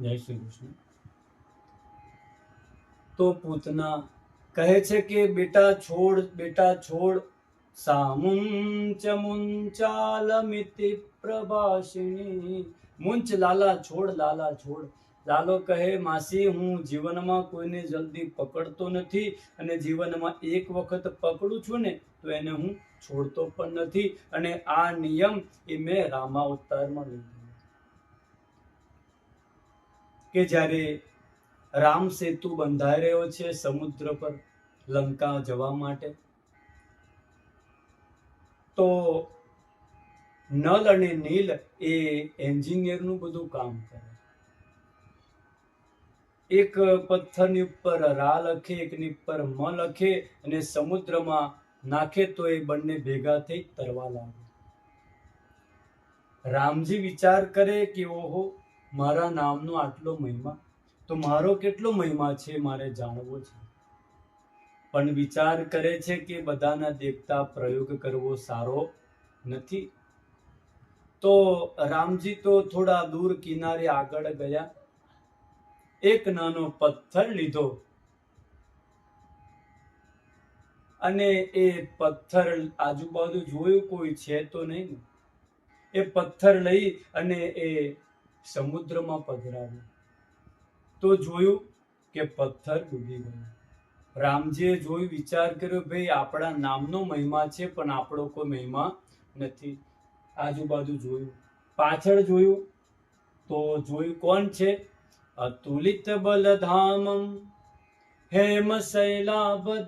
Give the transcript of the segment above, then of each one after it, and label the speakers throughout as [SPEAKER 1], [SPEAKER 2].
[SPEAKER 1] જય શ્રી કૃષ્ણ તો પૂતના કહે છે કે, બેટા છોડ બેટા છોડ, સામુંચ મુંચાલમિતિ પ્રભાષિણી. મુંચ લાલા છોડ લાલા છોડ. લાલો કહે, માસી, હું જીવનમાં કોઈને જલ્દી પકડતો નથી અને જીવનમાં એક વખત પકડું છું ને, તો એને હું છોડતો પણ નથી. અને આ નિયમ એ મેં રામાવતારમાં લીધો. કે જ્યારે રામ સેતુ બંધાઈ રહ્યો છે સમુદ્ર પર લંકા જવા માટે, તો નલ અને નીલ એ એન્જિનિયરનું બધું કામ કરે. એક પથ્થરની ઉપર રા લખે, એકની ઉપર મ લખે અને સમુદ્રમાં નાખે તો એ બંને ભેગા થઈ તરવા લાગે. રામજી વિચાર કરે કે ઓહો મારા નામનો આટલો મહિમા? તો મારો કેટલો મહિમા છે? મારે જાણવો છે. પણ વિચાર કરે છે કે બધાના દેખતા પ્રયોગ કરવો સારો નથી. તો રામજી તો થોડા દૂર કિનારે આગળ ગયા. એક નાનો પથ્થર લીધો. અને એ પથ્થર આજુબાજુ જોયું કોઈ છે તો નહીં? એ પથ્થર લઈ અને એ સમુદ્રમાં પધરાવ્યો. તો જોયું કે પથ્થર ડૂબી ગયો. રામજીએ જોયું વિચાર કર્યો, ભાઈ, આપણા નામનો મહિમા છે, પણ આપણો કોઈ મહિમા નથી. આજુબાજુ જોયું. પાછળ જોયું તો જોયું કોણ છે? અતુલિત બલધામમ, હેમ શૈલાભદેહમ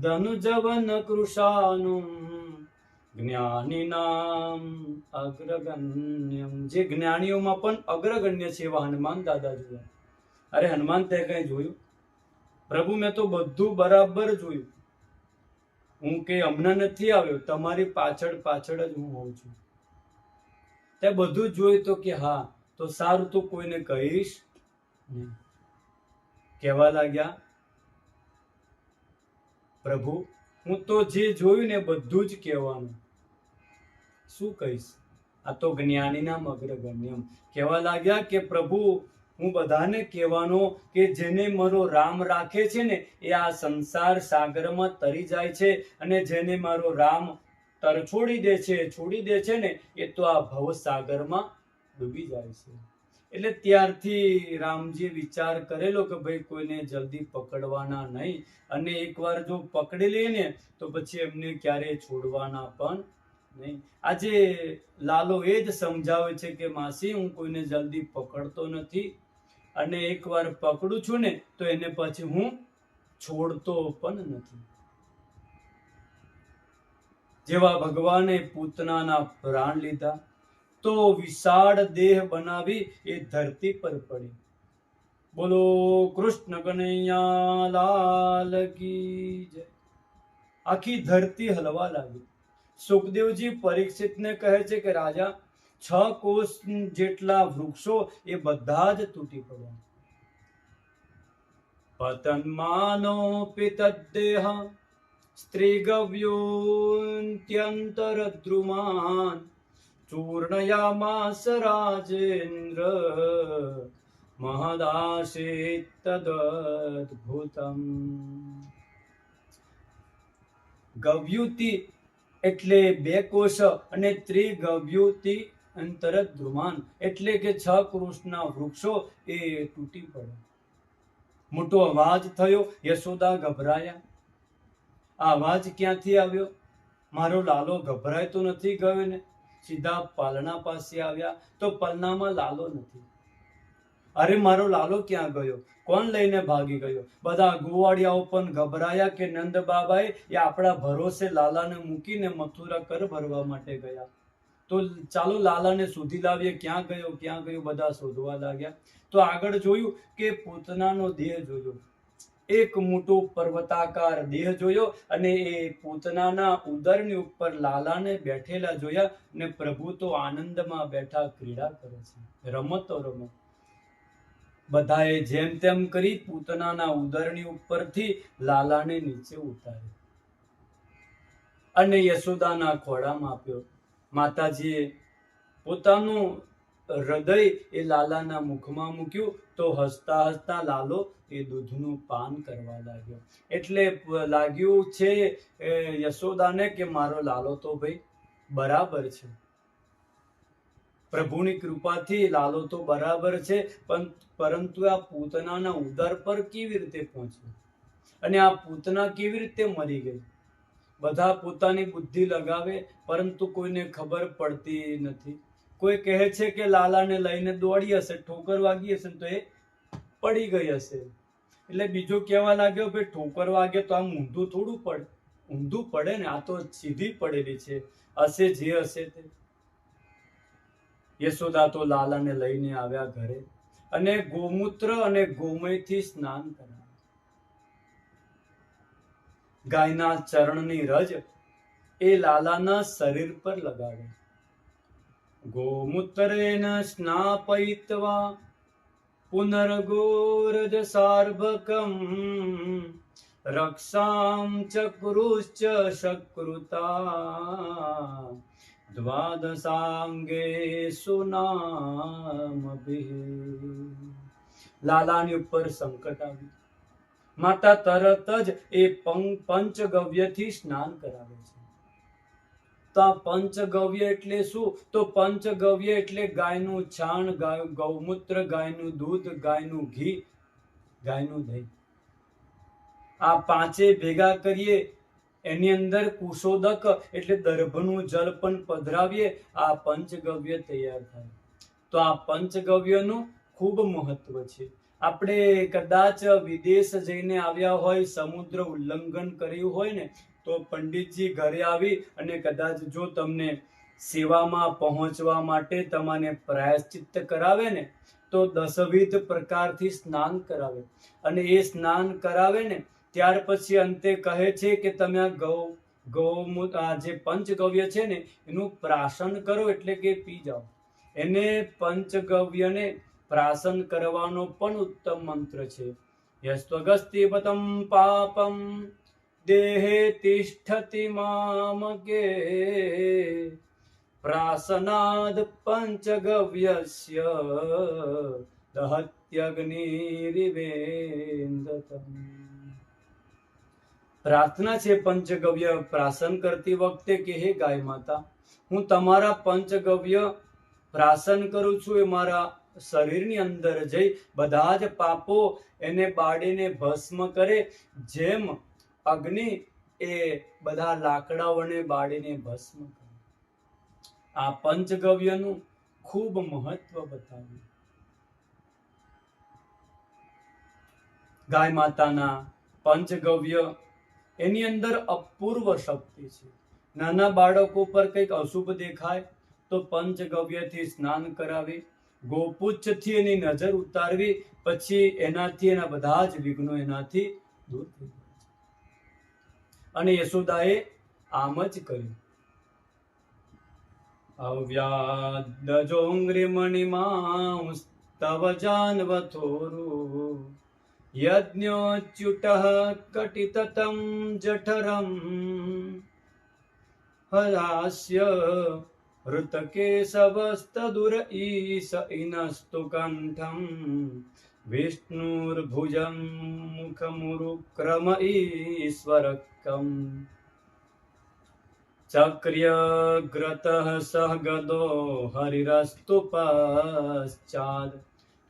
[SPEAKER 1] ધનુજવન કૃષાનું જ્ઞાનીનામ અગ્રગણ્યમ. જે જ્ઞાનીઓમાં પણ અગ્રગણ્ય છે એવા હનુમાન દાદા જોયા અરે હનુમાન તે કઈ જોયું? પ્રભુ, મેં તો બધું બરાબર જોયું. હું કે હમણાં નથી આવ્યો, તમારી પાછળ પાછળ જ હું હોઉં છું. તે બધું જોયું તો કે હા, તો સારું તો કોઈને કહીશ કહેવા લાગ્યા, પ્રભુ, હું તો જે જોયું ને બધું જ કહેવાનું. શું કહીશ? આ તો જ્ઞાનીના મગ્રગણ્યમ કહેવા લાગ્યા કે, પ્રભુ, હું બધાને કહેવાનો કે જેને મારો રામ રાખે છે ને, એ આ સંસાર સાગરમાં તરી જાય છે અને જેને મારો રામ તર છોડી દે છે, છોડી દે છે ને, એ તો આ ભવ સાગરમાં ડૂબી જાય છે. એટલે ત્યારથી રામજી વિચાર કરેલો કે, ભાઈ, કોઈને જલ્દી પકડવાના નહીં. અને એકવાર જો પકડી લઈએ ને, તો પછી એમને ક્યારેય છોડવાના પણ આજે લાલો એ જ સમજાવે છે કે માસી, હું કોઈને જલ્દી પકડતો નથી અને એકવાર પકડું છું ને, તો એને પછી હું છોડતો પણ નથી. જેવા ભગવાને પૂતનાના પ્રાણ લીધા, તો વિશાળ દેહ બનાવી એ ધરતી પર પડી. બોલો, કૃષ્ણ કનૈયા, લાલ કી જય. આખી ધરતી હલવા લાગી. સુખદેવજી પરીક્ષિતને કહે છે કે, રાજા, છ કોષ જેટલા વૃક્ષો એ બધા જ તૂટી પડ્યા. પતન્માનો પિતદ્દેહ સ્ત્રીગવ્યોન્ત્યંતર દ્રુમાન ચૂર્ણયામાસ રાજેન્દ્ર મહદાશીત તદદ્ભુતમ. ગવ્યુતિ એટલે બે કોષ અને ત્રિગવ્યુતિ અંતર ધ્રુમાન એટલે કે છ કૃષ્ણના વૃક્ષો એ તૂટી પડ્યા. મોટો અવાજ થયો, યશોદા ગભરાયા. આ અવાજ ક્યાંથી આવ્યો? મારો લાલો ગભરાય તો નથી ગયો ને સીધા પાલના પાસે આવ્યા. તો પલનામાં લાલો નથી. અરે, મારો લાલો ક્યાં ગયો? કોણ લઈને ભાગી ગયો? બધા ગોવાળિયાઓ પણ ગભરાયા કે નંદ બાબાએ એ આપણા ભરોસે લાલાને મૂકીને મથુરા કર ભરવા માટે ગયા. તો ચાલો લાલાને શોધી લાવીએ, ક્યાં ગયો ક્યાં ગયો, બધા શોધવા લાગ્યા. તો આગળ જોયું કે પૂતનાનો દેહ જોયો. એક મોટો પર્વતાકાર દેહ જોયો અને એ પૂતનાના ઉદરની ઉપર લાલાને બેઠેલા જોયા ને પ્રભુ તો આનંદમાં બેઠા ક્રીડા કરે છે. રમતો રમત બધાએ જેમ તેમ કરી પૂતનાના ઉદરની ઉપરથી લાલાને નીચે ઉતાર્યો. અને યશોદાના ખોળામાં આપ્યો. માતાજીએ પોતાનું હૃદય એ લાલાના મુખમાં મૂક્યું તો હસતા હસતા લાલો એ દૂધનું પાન કરવા લાગ્યો. એટલે લાગ્યું છે યશોદાને કે મારો લાલો તો ભાઈ બરાબર છે. પ્રભુની કૃપાથી લાલો તો બરાબર છે, પણ પરંતુ આ પૂતનાના ઉદર પર કેવી રીતે પહોંચ્યું? અને આ પૂતના કેવી રીતે મરી ગઈ? બધા પોતાની બુદ્ધિ લગાવે, પરંતુ કોઈને ખબર પડતી નથી. કોઈ કહે છે કે લાલાને લઈને દોડી હશે, ઠોકર વાગી હશે તો એ પડી ગઈ હશે. એટલે બીજો કહેવા લાગ્યો ભાઈ ઠોકર વાગે તો આમ ઊંધું થોડું પડે. ઊંધું પડે ને આ તો સીધી પડેલી છે. હશે જે હશે તે. યશોદા તો લાલાને લઈને આવ્યા ઘરે અને ગોમૂત્ર અને ગોમયથી સ્નાન કરાવ્યું. ગાયના ચરણની રજ એ લાલાના શરીર પર લગાવે. ગોમૂત્રેન સ્નાપયિત્વા પુનર્ગોરજ સાર્ભકમ રક્ષામ ચક્રુશ્ચ સકૃતા દ્વાદશાંગે સુનામ લાલાની ઉપર સંકટ આવ્યું. માતા તરત જ એ પંચગવ્યથી સ્નાન કરાવે છે. તો પંચગવ્ય એટલે શું? તો પંચગવ્ય એટલે ગાયનું છાણ, ગાય, ગૌમૂત્ર, ગાયનું દૂધ, ગાયનું ઘી, ગાયનું દહીં. આ પાંચે ભેગા કરીએ એની અંદર કુશોદક એટલે દર્ભનું જળ પણ પધરાવીએ, આ પંચગવ્ય તૈયાર થાય. તો આ પંચગવ્યનું ખૂબ મહત્વ છે. આપણે કદાચ વિદેશ જઈને આવ્યા હોય, સમુદ્ર ઉલ્લંઘન કર્યું હોય ને, તો પંડિતજી ઘરે આવી અને કદાચ જો તમને સેવામાં પહોંચવા માટે તમને પ્રાયશ્ચિત્ત કરાવે ને, તો દસવિધ પ્રકારથી સ્નાન કરાવે. અને એ સ્નાન કરાવે ને ત્યાર પછી અંતે કહે છે કે તમે આ ગૌ, ગૌમૂત, આ જે પંચગવ્ય છે ને, એનું પ્રાશન કરો એટલે કે પી જાઓ. એને પંચગવ્યને પ્રાશન કરવાનો પણ ઉત્તમ મંત્ર છે. યસ્વગસ્તિપતમ પાપમ, દેહે તિષ્ઠતિ મામકે પ્રાસનાદ પંચગવ્યસ્ય દહત્યગ્નિરિવેન્દતમ પ્રાર્થના છે પંચગવ્ય પ્રાસન કરતી વખતે કે હે ગાય માતા, હું તમારા પંચગવ્ય પ્રાસન કરું છું, એ મારા શરીરની અંદર જઈ બધા જ પાપો એને બાળીને ભસ્મ કરે, જેમ અગ્નિ એ બધા લાકડાઓને બાળીને ભસ્મ કરે. આ પંચગવ્યનું ખૂબ મહત્વ બતાવ્યું. ગાય માતાના પંચગવ્ય એની અંદર અપૂર્વ શક્તિ છે. નાના બાળકો પર કંઈક અશુભ દેખાય તો પંચગવ્યથી સ્નાન કરાવી, ગોપુચ્છથી એની નજર ઉતારવી, પછી એનાથી, એના બધા જ વિઘ્નો એનાથી દૂર થઈ જાય અને યશોદાએ આમ જ કર્યું અવ્યાદજોંગ્રી મણિમાં તવ જાનવથોરુ યજ્ઞોચ્યુટ यज्ञोच्युटः कटिततं जठरम् हलास्य हृतकेशवस्तदुर ईश इनस्तु कण्ठम् विष्णुर्भुजं मुखमुरुक्रम ईश्वरकम् चक्र्यग्रतः सह गदो हरिरस्तु पश्चात्।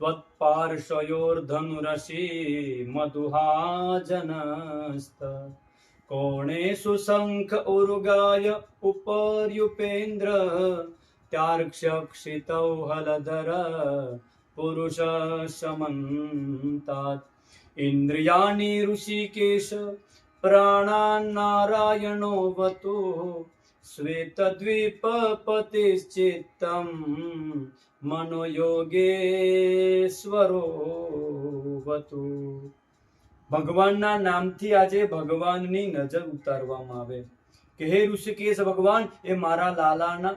[SPEAKER 1] त्वत्पार्श्वयोर्धनुरसि मधुहाजनस्त कोणे सुसङ्ख उरुगाय उपर्युपेन्द्र त्यार्क्षक्षितौ हलधर पुरुष समन्तात्। इन्द्रियाणि ऋषिकेश प्राणान्नारायणो वतु। મનોયોગેશ્વરો વતુ ભગવાનના નામથી આજે ભગવાનની નજર ઉતારવામાં આવે. કે હે ઋષિકેશ, ભગવાન, એ મારા લાલાના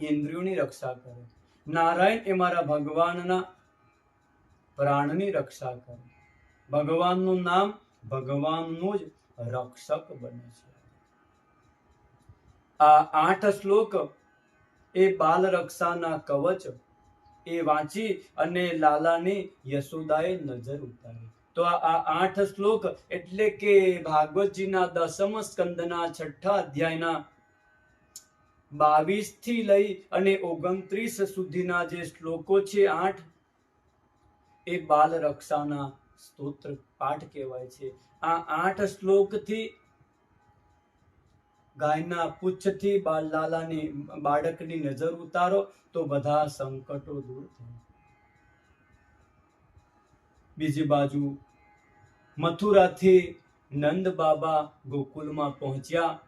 [SPEAKER 1] ઇન્દ્રિયોની રક્ષા કરે. નારાયણ, એ મારા ભગવાનના પ્રાણની રક્ષા કરે. ભગવાનનું નામ ભગવાનનું જ રક્ષક બને છે. આ આઠ શ્લોક એ બાલ રક્ષાના કવચ એ વાંચી અને લાલાની યશોદાએ નજર ઉતારી. તો આ આઠ શ્લોક એટલે કે ભાગવતજીના દસમ સ્કંદના છઠ્ઠા અધ્યાયના બાવીસથી લઈ અને ઓગણત્રીસ સુધીના જે શ્લોકો છે આઠ, એ બાલ રક્ષાના સ્તોત્ર પાઠ કહેવાય છે. આ આઠ શ્લોકથી ગાયના પૂછથી લાલાની, બાળકની નજર ઉતારો તો બધા સંકટો દૂર થાય બીજી બાજુ, મથુરાથી નંદ બાબા ગોકુલમાં પહોંચ્યા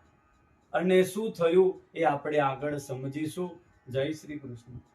[SPEAKER 1] અને શું થયું એ આપણે આગળ સમજીશું. જય શ્રી કૃષ્ણ.